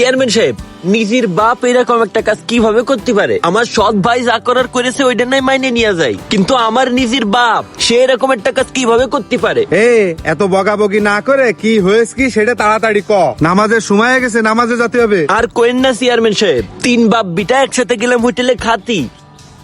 Chairman সাহেব নিজের বাপ এরকম একটা কাজ কীভাবে করতে পারে? আমার সৎ ভাই যা করার করেছে ওইটা নাই মাইনে নিয়ে যায়। কিন্তু আমার নিজের বাপ সে এরকম একটা কাজ কীভাবে করতে পারে? এ এত বকাবকি না করে কি হয়েছে কি সেটা তাড়াতাড়ি ক। নামাজের সময় হয়ে গেছে নামাজে যেতে হবে। আর কোয়েন না চেয়ারম্যান সাহেব তিন বাপ বিটা একসাথে গেলাম হোটেলে খাতি।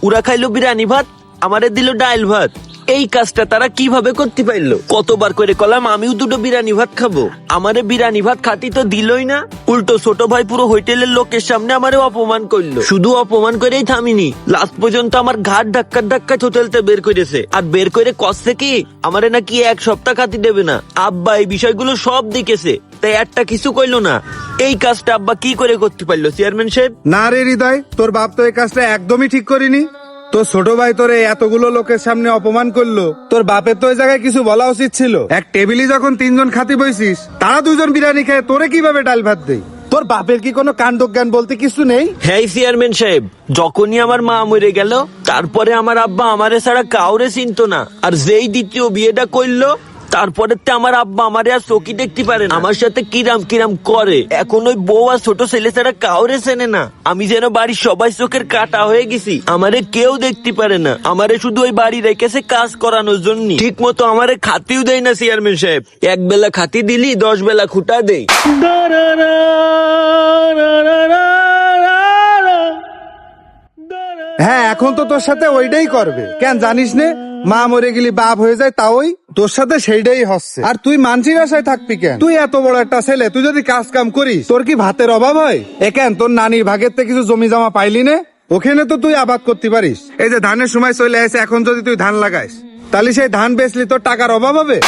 উরা খাইলো বিরিয়ানি ভাত আমারে দিল ডাইল ভাত। এই কাজটা তারা কীভাবে করতে পারল? কতবার করে কলাম, আমিও দুটো বিরানি ভাত খাব। আমারে বিরিয়ানি ভাত খাতি তো দিলই না। উল্টো ছোট ভাই পুরো হোটেলের লোকের সামনে আমারে অপমান করল। শুধু অপমান করেই থামিনি লাস্ট পর্যন্ত আমার ঘাট ধাক্কা ধাক্কা হোটেলতে বের করেছে। আর বের করে কষছে কি আমারে নাকি এক সপ্তাহ খাতি দেবে না। আব্বা এই বিষয়গুলো সব দেখেছে, তাই একটা কিছু কইলো না। এই কাজটা আব্বা কি করে করতে পারল, চেয়ারম্যান সাহেব? না রে হৃদয়, তোর বাপ তো এই কাজটা একদমই ঠিক করিনি। তোর ছোট ভাই তোরে এতগুলো লোকের সামনে অপমান করল। তোর বাপের তো ওই জায়গায় কিছু বলা উচিত ছিল। এক টেবিলে যখন তিনজন খাতি বইছিস, তারা দুজন বিরিয়ানি খায় তোরে কীভাবে ডাল ভাত দেই তোর বাপের কি কোনো কাণ্ড জ্ঞান বলতে কিছু নেই? হ্যাঁ চেয়ারম্যান সাহেব, যখনই আমার মা মরে গেল, তারপরে আমার আব্বা আমারে ছাড়া কাউরে চিনতো না। আর যেই দ্বিতীয় বিয়েটা করল তারপরে তো আমার আব্বা আমার আর চকি দেখতে পারে না। আমার সাথে কিরাম কিরাম করে। এখন ওই বউ আর ছোট ছেলে ছাড়া কাউরে চেনে না। আমি যেন বাড়ির সবাই চোখের কাটা হয়ে গেছি। আমারে কেউ দেখতে পারে না। আমারে শুধু ওই বাড়ি রেখেছে কাজ করানোর জন্য। ঠিক মতো আমারে খাতিও দেয় না চেয়ারম্যান সাহেব। এক বেলা খাতি দিলি, দশ বেলা খুঁটা দেই। হ্যাঁ এখন তো তোর সাথে ওইটাই করবে। কেন জানিস নে? মা মরে গেলি, বাপ হয়ে যায়, তাওই তোর সাথে সেইটাই হচ্ছে। আর তুই মানসিক আশায় থাকবি কেন? তুই এত বড় একটা ছেলে, তুই যদি কাজ কাম করিস, তোর কি ভাতের অভাব হয়? এ কেন, তোর নানির ভাগের থেকে কিছু জমি জমা পাইলি নে? ওখানে তো তুই আবাদ করতে পারিস। এই যে ধানের সময় চলে আসে, এখন যদি তুই ধান লাগাইস, তাহলে সেই ধান বেচলি তোর টাকার অভাব হবে?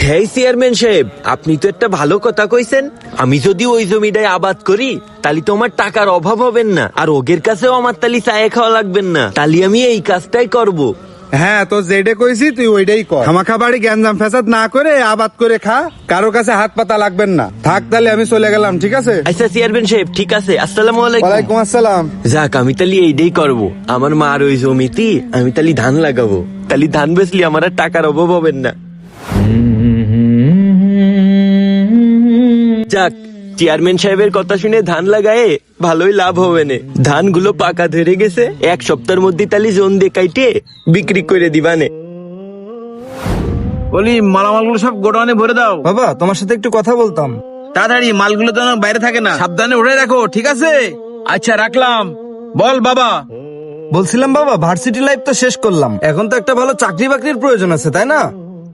হ্যাঁ চেয়ারম্যান সাহেব, আপনি তো একটা ভালো কথা কইছেন। আমি যদি ওই জমিটায় আবাদ করি, তাহলে তো আমার টাকার অভাব হবেন না। আর ওগের কাছেও আমার তালি চায়ে খাওয়া লাগবেন না। তাহলে আমি এই কাজটাই করব। হ্যাঁ তো যেটা কইছি তুই ওইটাই কর। খামাখা বাড়ি গ্যাঞ্জাম ফেসাদ না করে আবাদ করে খা কারও কাছে হাত পাতা লাগবেন না। থাক তাহলে আমি চলে গেলাম ঠিক আছে? আচ্ছা চেয়ারম্যান সাহেব ঠিক আছে আসসালামু আলাইকুম। ওয়ালাইকুম আসসালাম। যাক আমি তালি এইটাই করব। আমার মার ওই জমিতে আমি তালি ধান লাগাবো। তালি ধান বেচলি আমার আর টাকার অভাব হবেন না। যাক চেয়ারম্যান সাহেবের কথা শুনে ধান লাগায়ে ভালোই লাভ হবে না। ধানগুলো পাকা ধরে গেছে এক সপ্তাহের মধ্যে তালি জোন দিয়ে কাইটে বিক্রি করে দিবানে বলি মালামালগুলো সব গোডাউনে ভরে দাও। বাবা তোমার সাথে একটু কথা বলতাম। তাড়াতাড়ি মালগুলো তো যেন বাইরে থাকে না। সাবধানে উঠে রাখো ঠিক আছে? আচ্ছা রাখলাম। বল বাবা। বলছিলাম বাবা ভার্সিটি লাইফ তো শেষ করলাম। এখন তো একটা ভালো চাকরি বাকরির প্রয়োজন আছে তাই না?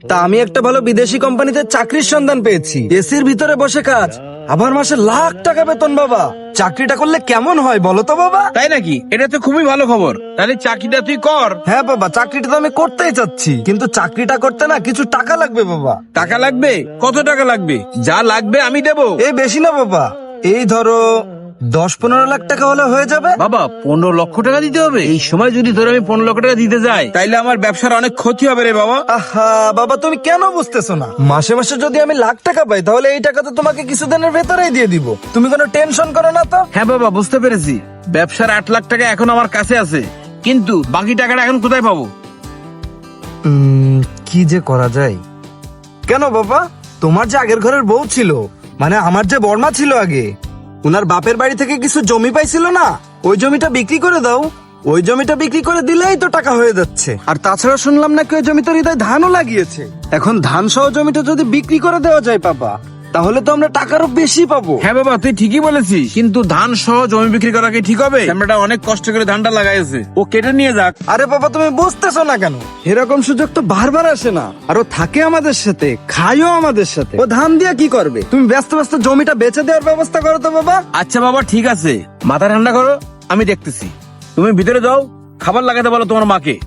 তা আমি একটা ভালো বিদেশি কোম্পানিতে চাকরির সন্ধান পেয়েছি। এসির ভিতরে বসে কাজ। আবার মাসে লাখ টাকা বেতন বাবা। চাকরিটা করলে কেমন হয় বলো তো বাবা? তাই নাকি? এটা তো খুবই ভালো খবর। তাহলে চাকরিটা তুই কর। হ্যাঁ বাবা চাকরিটা তো আমি করতেই চাচ্ছি। কিন্তু চাকরিটা করতে না কিছু টাকা লাগবে বাবা। টাকা লাগবে? কত টাকা লাগবে? যা লাগবে আমি দেবো। এই বেশি না বাবা। এই ধরো দশ পনেরো লাখ টাকা হলে হয়ে যাবে? বাবা পনেরো লক্ষ টাকা দিতে হবে। এই সময় যদি ধরে আমি পনেরো লক্ষ টাকা দিতে যাই। তাইলে আমার ব্যবসার অনেক ক্ষতি হবে রে বাবা। আহা বাবা তুমি কেন বুঝতেছো না? মাসে মাসে যদি আমি লাখ টাকা পাই তাহলে এই টাকা তো তোমাকে কিছুদিনের ভেতরেই দিয়ে দিব। তুমি কোনো টেনশন করো না তো? হ্যাঁ বাবা বুঝতে পেরেছি। ব্যবসার আট লাখ টাকা এখন আমার কাছে আছে। কিন্তু বাকি টাকাটা এখন কোথায় পাবো? কি যে করা যায়? কেন বাবা? তোমার যে আগের ঘরের বউ ছিল মানে আমার যে বর্মা ছিল আগে উনার বাপের বাড়ি থেকে কিছু জমি পাইছিল না। ওই জমিটা বিক্রি করে দাও। ওই জমিটা বিক্রি করে দিলেই তো টাকা হয়ে যাচ্ছে। আর তাছাড়া শুনলাম নাকি ওই জমিতে হৃদয় ধানও লাগিয়েছে? এখন ধান সহ জমিটা যদি বিক্রি করে দেওয়া যায় পাপা তাহলে তো আমরা টাকারও বেশি পাবো। হ্যাঁ বাবা তুই ঠিকই বলেছিস। কিন্তু ধান সহ জমি বিক্রি করা কি ঠিক হবে? আমরা অনেক কষ্ট করে ধানটা লাগাইছে। ও কেটে নিয়ে যাক। আরে বাবা তুমি বুঝতেছো না কেন? এরকম সুযোগ তো বারবার আসে না। আর ও থাকে আমাদের সাথে খাইও আমাদের সাথে। ও ধান দিয়ে কি করবে? তুমি ব্যস্ত ব্যস্ত জমিটা বেচে দেওয়ার ব্যবস্থা করো তো বাবা। আচ্ছা বাবা ঠিক আছে। মাথা ঠান্ডা করো আমি দেখতেছি। তুমি ভিতরে যাও খাবার লাগাতে বলো তোমার মাকে।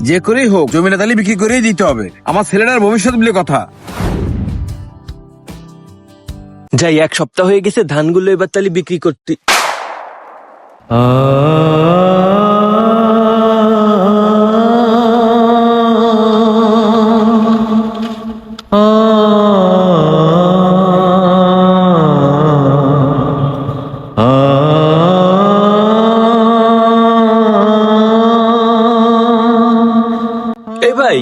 যে করেই হোক জমিটা তালি বিক্রি করেই দিতে হবে। আমার ছেলেটার ভবিষ্যৎ বলে কথা। যাই, এক সপ্তাহ হয়ে গেছে, ধানগুলো এবার তালি বিক্রি করতে। এই ভাই,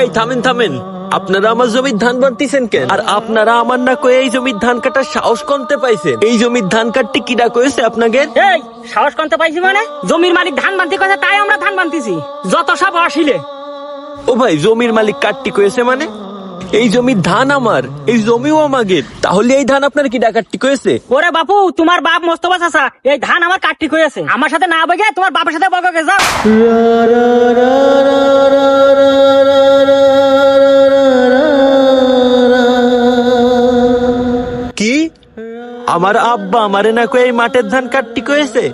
এই থামেন থামেন। আপনারা আমার জমির ধান বানতেছেন কেন আর আপনারা আমার না কয়ে এই জমির ধান কাটার সাহস করতে পাইছেন এই জমির ধান কাটতে কিডা কয়েছে আপনাকে এই সাহস করতে পাইছি মানে জমির মালিক ধান বানতে কথা তাই আমরা ধান বানতেছি যত সব আসিলে ও ভাই জমির মালিক কাটতি কয়েছে মানে এই জমির ধান আমার এই জমিও আমাদের তাহলে এই ধান আপনার কি ডাকাটটি কয়েছে ওরে বাপু তোমার বাপ মোস্তফা চাচা এই ধান আমার কাটটি হয়েছে আমার সাথে না বগে তোমার বাপের সাথে বগে যাও আমার আব্বা আমারে না কয়ে এই মাঠের ধান কাটতি কয়েছে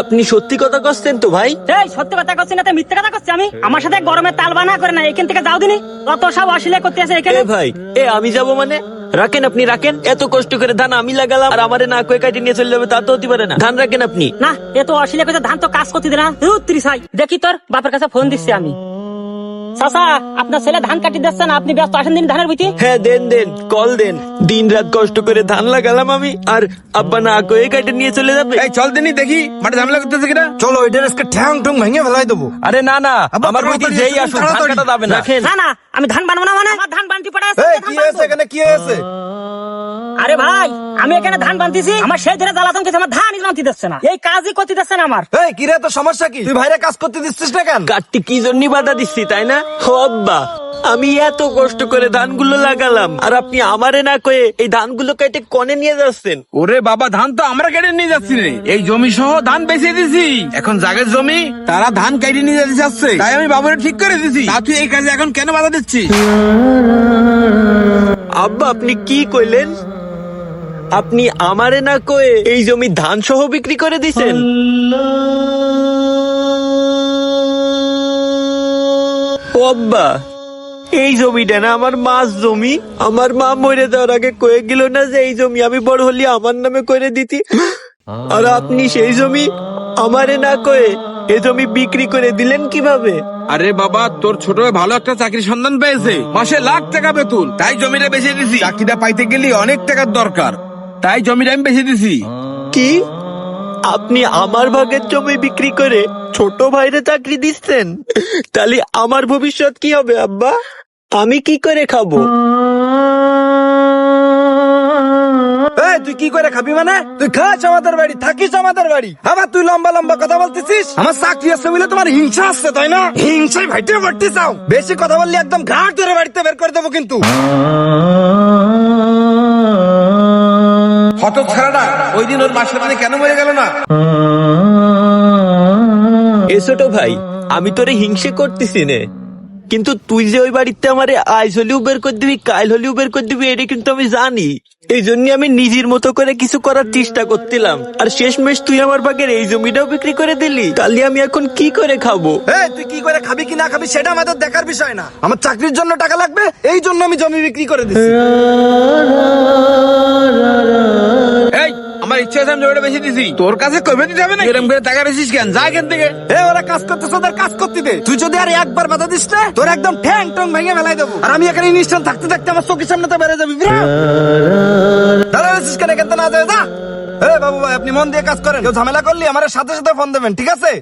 আপনি সত্যি কথা করছেন তো ভাই? এই সত্যি কথা করছি না তো মিথ্যে কথা করছি আমি? আমার সাথে গরমে তাল বানা করে না এখান থেকে যাও দিনি। অত সব আসিলে করতে আছে এখানে? এ ভাই এ আমি যাব মানে? রাখেন আপনি রাখেন। এত কষ্ট করে ধান আমি লাগালাম আর আমারে না কয়ে কাটি নিয়ে চলে যাবে তা তো হতে পারে না। ধান রাখেন আপনি। না এত আসিলে কইছে ধান তো কাজ করতে দে না। ত্রিশাই দেখি তোর বাপের কাছে ফোন দিচ্ছি আমি। চাচা আপনার ছেলে ধান কাটি দিচ্ছে না আপনি ব্যস্ত আসেন দিন ধানের ভিতরে হ্যাঁ দেন দেন কল দেন। দিন রাত কষ্ট করে ধান লাগালাম আমি আর আব্বা না কয়ে কাটে নিয়ে চলে যাবে। এই চল দিনই দেখি মাঠে ঝামেলা করতেছে কিনা? চলো আজকে ঠ্যাং ঠুং ভেঙে ফেলাই দেবো। আরে না না আমার যেই আসুক ধান কাটা যাবে না। না না আমি ধান বানবো না মানে? আমার ধান বানতে পারে এই কি হয়েছে এখানে কি হয়েছে? আরে ভাই আমি এখানে ধান বানতেছি আমার সেই ধরে জ্বালাতন কিছু আমার ধানই বানতে দিচ্ছে না। এই কাজই করতে দিচ্ছে না আমার। এই কি রে তো সমস্যা কি? তুই বাইরে কাজ করতে দিচ্ছিস না কেন? কাটটি কি জন্য বাধা দিচ্ছি তাই না? আব্বা আমি এত কষ্ট করে ধানগুলো লাগালাম আর আপনি আমারে না কয়ে এই ধানগুলো কেটে কনে নিয়ে যাচ্ছেন। ওরে বাবা ধান তো আমরা কেটে নিয়ে যাচ্ছি রে। এই জমি সহ ধান বেঁচে দিছি। এখন জাগের জমি তারা ধান কেটে নিয়ে যেতে চাচ্ছে। তাই আমি বাবুরে ঠিক করে দিছি। তা তুই এই কাজে এখন কেন বাধা দিচ্ছিস? আব্বা আপনি কি কইলেন? আপনি আমারে না কয়ে এই জমি ধান সহ বিক্রি করে দিছেন? ও আব্বা এই জমিটা না আমার মাছ জমি। আমার মা মরে দেওয়ার আগে কয়ে গেল না যে এই জমি আমি বড় হলি আমার নামে করে দিতি। আর আপনি সেই জমি আমারে না কয়ে এই জমি বিক্রি করে দিলেন কীভাবে? আরে বাবা তোর ছোট ভালো একটা চাকরির সন্ধান পেয়েছে। মাসে লাখ টাকা বেতন। তাই জমিটা বেঁচে দিছি। চাকরিটা পাইতে গেলে অনেক টাকার দরকার। তাই জমিটা আমি বেঁচে দিছি। কি? আপনি আমার ভাগের জমি বিক্রি করে ছোট ভাইরে চাকরি দিচ্ছেন? তাহলে আমার ভবিষ্যৎ কি হবে, আব্বা? আমি কি করে খাব? তুই কি করে খাবি মানে? তুই খাস আমাদের বাড়ি, থাকিস আমাদের বাড়ি। আবার তুই লম্বা লম্বা কথা বলতেছিস? আমার চাকরি আছে বলে তোমার হিংসা আসছে তাই না? হিংসায় ভাইটে ভর্তি চাও। বেশি কথা বললে একদম ঘাট ধরে বাড়িতে বের করে দেবো কিন্তু। হত ছাড়াটা ওই দিন ওর মাসের মানে কেন মরে গেল না এ ছোট ভাই আমি তোরে হিংসে করতেছি নে কিন্তু তুই যে ওই বাড়িতে আমারে আজ হলেও বের করে দিবি কাল হলেও বের করে দিবি এটা কিন্তু আমি জানি এই জন্য আমি নিজের মতো করে কিছু করার চেষ্টা করছিলাম আর শেষমেশ তুই আমার বাগের এই জমিটাও বিক্রি করে দিলি তাহলে আমি এখন কি করে খাব এই তুই কি করে খাবি কি না খাবি সেটা আমাদের দেখার বিষয় না আমার চাকরির জন্য টাকা লাগবে এই জন্য আমি জমি বিক্রি করে দিচ্ছি আমার ইচ্ছা আছে আমি জমিটা বেশি দিছি। তোর কাছে কবে দিতে হবে না এরকম করে টাকা রেছিস কেন? যা এখান থেকে। এ ওরা কাজ করতেছে ওদের কাজ করতে দে। তুই যদি আর একবার বাধা দিস না তোর একদম ঠ্যাং টং ভেঙে ফেলাই দেবো। আর আমি এখানে ইনস্টল থাকতে থাকতে আমার চোখের সামনে তো বেড়ে যাবি দাঁড়া রেছিস কেন? এখান থেকে না যায় যা। এ বাবু ভাই আপনি মন দিয়ে কাজ করেন। কেউ ঝামেলা করলি আমার সাথে সাথে ফোন দেবেন ঠিক আছে?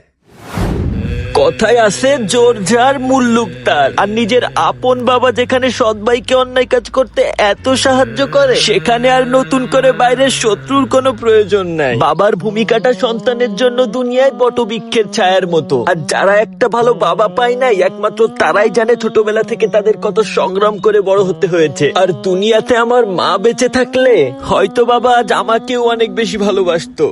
কথায় আছে, জোর যার মুল্লুক তার। আর নিজের আপন বাবা যেখানে সৎ ভাইকে অন্যায় কাজ করতে এত সাহায্য করে, সেখানে আর নতুন করে বাইরের শত্রুর কোনো প্রয়োজন নাই। বাবার ভূমিকাটা সন্তানের জন্য দুনিয়ায় বটবৃক্ষের ছায়ার মতো। আর যারা একটা ভালো বাবা পায় নাই, একমাত্র তারাই জানে ছোটবেলা থেকে তাদের কত সংগ্রাম করে বড় হতে হয়েছে। আর দুনিয়াতে আমার মা বেঁচে থাকলে, হয়তো বাবা আজ আমাকেও অনেক বেশি ভালোবাসতো।